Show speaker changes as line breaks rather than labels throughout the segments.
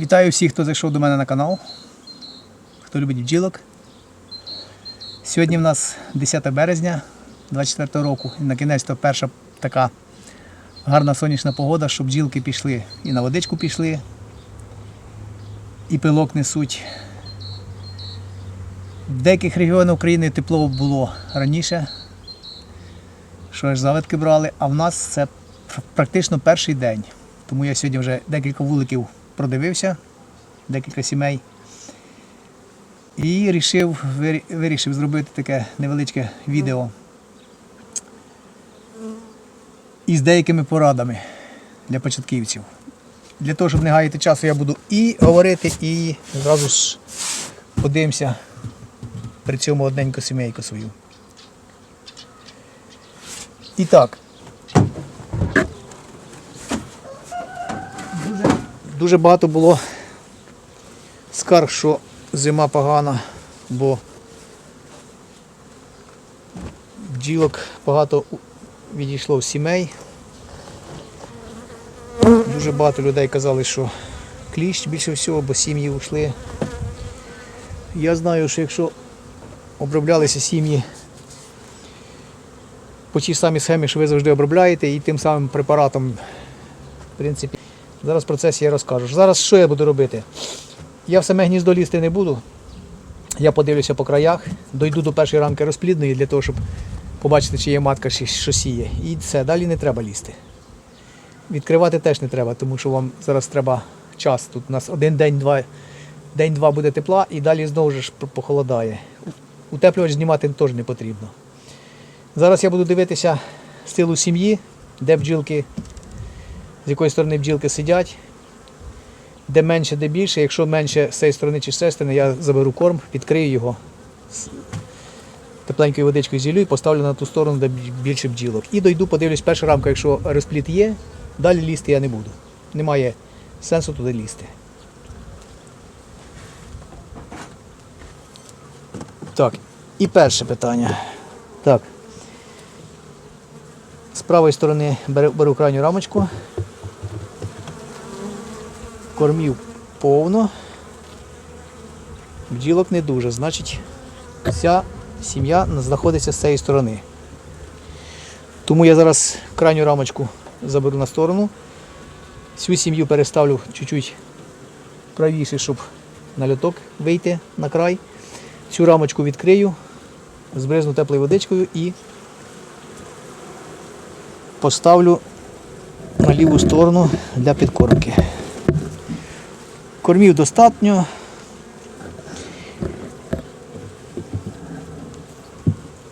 Вітаю всіх, хто зайшов до мене на канал, хто любить бджілок. Сьогодні в нас 10 березня 24 року. І на кінець то перша така гарна сонячна погода, що бджілки пішли і на водичку пішли, і пилок несуть. В деяких регіонах України тепло було раніше, що аж завитки брали, а в нас це практично перший день. Тому я сьогодні вже декілька вуликів продивився, декілька сімей. І вирішив, вирішив зробити таке невеличке відео із деякими порадами для початківців. Для того, щоб не гаяти часу, я буду і говорити, і зразу ж подивимося при цьому одненьку сімейку свою. І так. Дуже, дуже багато було скарг, що зима погана, бо бджілок багато відійшло з сімей. Дуже багато людей казали, що кліщ більше всього, бо сім'ї йшли. Я знаю, що якщо оброблялися сім'ї по тій самій схемі, що ви завжди обробляєте, і тим самим препаратом, в принципі, зараз в процесі я розкажу. Зараз що я буду робити? Я в саме гніздо лізти не буду. Я подивлюся по краях, дойду до першої рамки розплідної для того, щоб побачити, чи є матка, чи що сіє. І все, далі не треба лізти. Відкривати теж не треба, тому що вам зараз треба час. Тут у нас один день, два, день-два буде тепла і далі знову ж похолодає. Утеплювач знімати теж не потрібно. Зараз я буду дивитися стилу сім'ї, де бджілки, з якої сторони бджілки сидять, де менше, де більше. Якщо менше з цієї сторони чи з цієї сторони, я заберу корм, відкрию його тепленькою водичкою зілю і поставлю на ту сторону, де більше бджілок. І дойду, подивлюсь першу рамку, якщо розпліт є, далі лізти я не буду. Немає сенсу туди лізти. Так, і перше питання. Так. З правої сторони беру крайню рамочку. Кормів повно. Бджілок не дуже, значить вся сім'я знаходиться з цієї сторони. Тому я зараз крайню рамочку заберу на сторону. Всю сім'ю переставлю чуть-чуть правіше, щоб на льоток вийти на край. Цю рамочку відкрию, збризну теплою водичкою і поставлю на ліву сторону для підкормки. Кормів достатньо.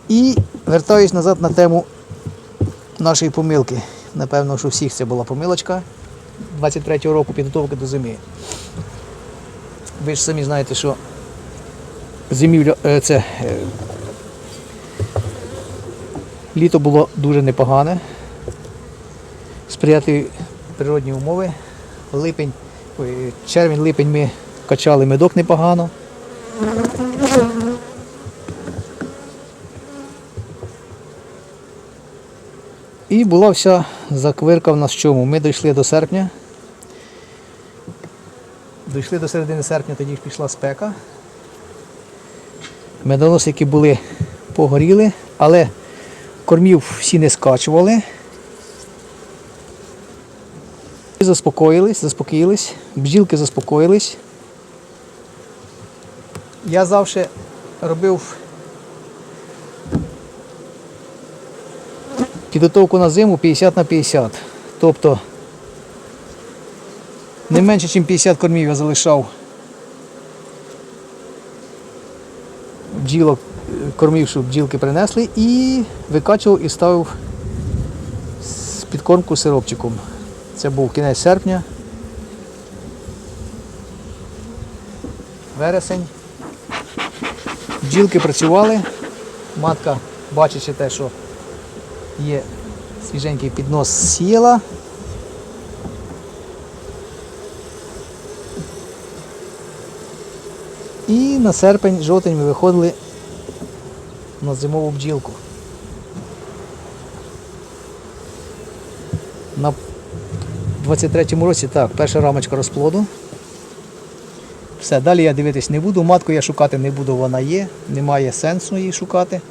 І вертаюсь назад на тему нашої помилки. Напевно, що всіх це була помилочка 23-го року підготовки до зими. Ви ж самі знаєте, що зимівля е, це е, літо було дуже непогане. Сприятливі природні умови. Липень, червень-липень ми качали медок непогано. І була вся заквирка в нас чому. Ми дійшли до серпня. Дійшли до середини серпня, тоді ж пішла спека. Медоносики були погоріли, але кормів всі не скачували. Заспокоїлись, заспокоїлись, бджілки заспокоїлись. Я завжди робив підготовку на зиму 50 на 50. Тобто не менше, ніж 50 кормів я залишав бджілок, кормів, щоб бджілки принесли, і викачував і ставив підкормку сиропчиком. Це був кінець серпня. Вересень. Бджілки працювали. Матка, бачачи те, що є свіженький піднос сіяла. І на серпень, жовтень ми виходили на зимову бджілку. На 23-му році так, перша рамочка розплоду. Все, далі я дивитись не буду. Матку я шукати не буду, вона є. Немає сенсу її шукати.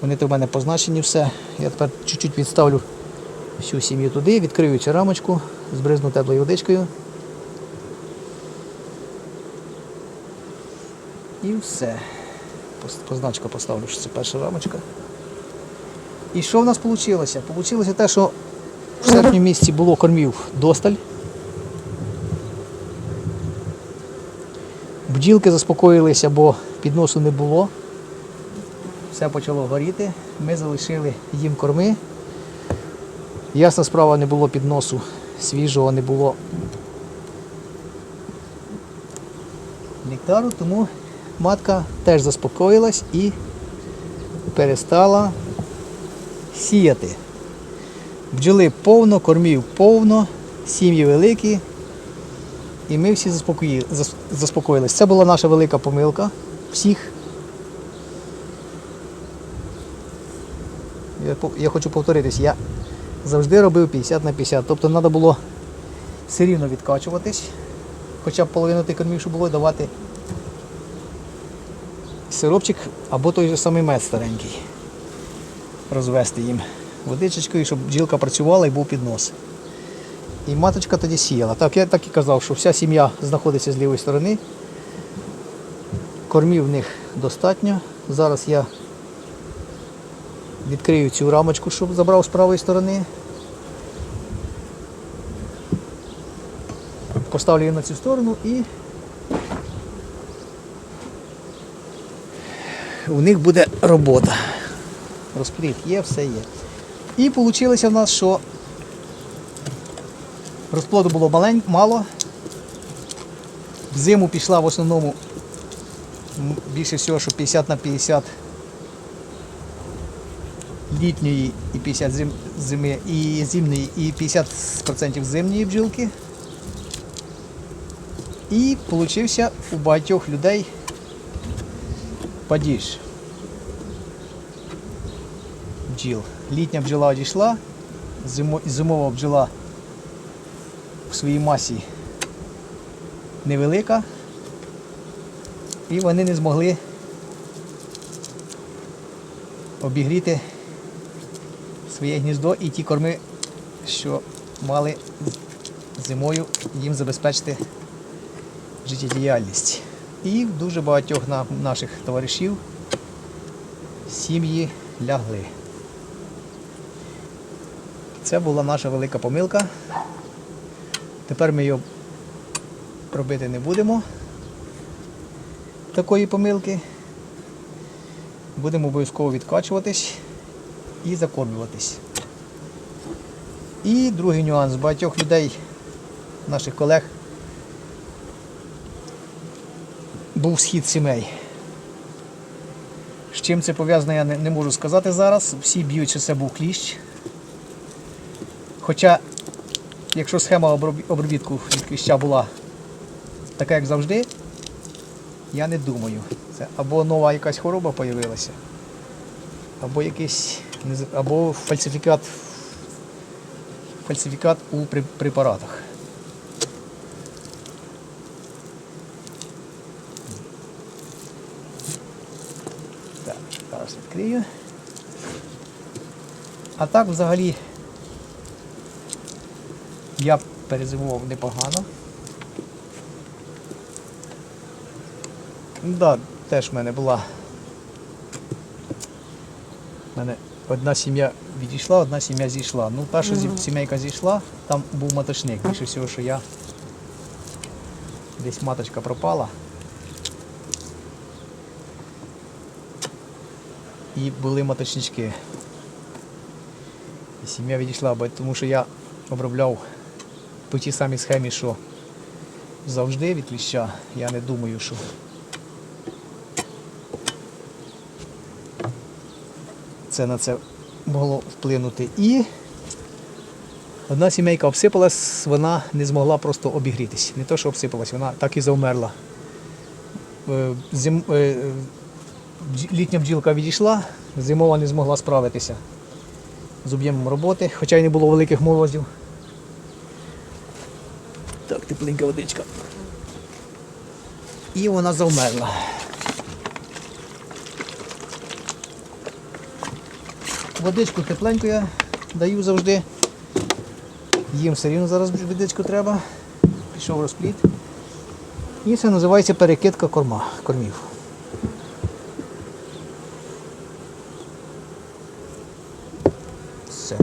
Вони то в мене позначені все. Я тепер чуть-чуть відставлю всю сім'ю туди, відкрию цю рамочку, збризну теплою водичкою. І все. Позначка поставлю, що це перша рамочка. І що в нас вийшло? Получилося те, що в серпні місяці було кормів досталь. Бджілки заспокоїлися, бо підносу не було. Все почало горіти. Ми залишили їм корми. Ясна справа, не було підносу свіжого, не було нектару, тому матка теж заспокоїлась і перестала сіяти. Бджоли повно, кормів повно, сім'ї великі. І ми всі заспокої... зас- заспокоїлись. Це була наша велика помилка всіх. Я, я хочу повторитись, я завжди робив 50 на 50. Тобто треба було все рівно відкачуватись, хоча б половину тих кормів, що було, давати сиропчик або той же самий мед старенький. Розвести їм водичечкою, щоб бджілка працювала і був піднос. І маточка тоді сіяла. Так, я так і казав, що вся сім'я знаходиться з лівої сторони. Кормів в них достатньо. Зараз я відкрию цю рамочку, щоб забрав з правої сторони. Поставлю її на цю сторону і у них буде робота. Розпліт є, все є. І вийшло в нас, що Розплоду було малень, мало. В зиму пішла в основному більше всього, що 50 на 50 літньої і 50 зим, зими, і зимної, і 50% зимньої бджілки. І получився у багатьох людей падіж. Бджіл. Літня бджола одійшла, зимова бджола в своїй масі невелика, і вони не змогли обігріти своє гніздо і ті корми, що мали зимою їм забезпечити життєдіяльність. І в дуже багатьох наших товаришів сім'ї лягли. Це була наша велика помилка. Тепер ми його робити не будемо. Такої помилки. Будемо обов'язково відкачуватись і закормлюватись. І другий нюанс. Багатьох людей, наших колег, був схід сімей. З чим це пов'язано, я не, можу сказати зараз. Всі б'ють, що це був кліщ. Хоча якщо схема обробітку від кліща була така, як завжди, я не думаю. Це або нова якась хвороба з'явилася, або якийсь або фальсифікат, фальсифікат у препаратах. Так, зараз відкрию. А так взагалі я перезимував непогано. Да, теж в мене була. В мене одна сім'я відійшла, одна сім'я зійшла. Ну, перша зі- сімейка зійшла, там був маточник. Більше всього, що я десь маточка пропала. І були маточнички. І сім'я відійшла, бо тому що я обробляв по тій самій схемі, що завжди від кліща. Я не думаю, що це на це могло вплинути. І одна сімейка обсипалась, вона не змогла просто обігрітись. Не то, що обсипалась, вона так і завмерла. Е, Зим... е, Літня бджілка відійшла, зимова не змогла справитися з об'ємом роботи, хоча й не було великих морозів. Так, тепленька водичка. і вона завмерла. Водичку тепленьку я даю завжди. Їм все рівно зараз водичку треба. Пішов розпліт. І це називається перекидка корма, кормів. Все.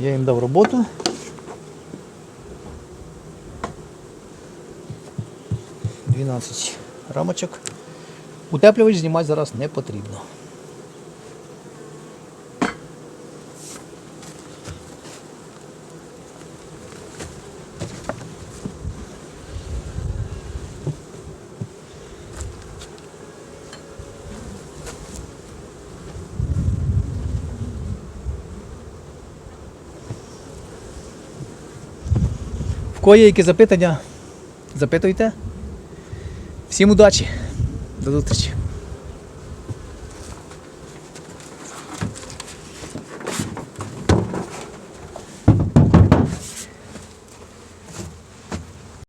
Я їм дав роботу. Дванадцять рамочок. Утеплювач знімати зараз не потрібно. В кого є які запитання? Запитуйте. Всім удачі. До зустрічі.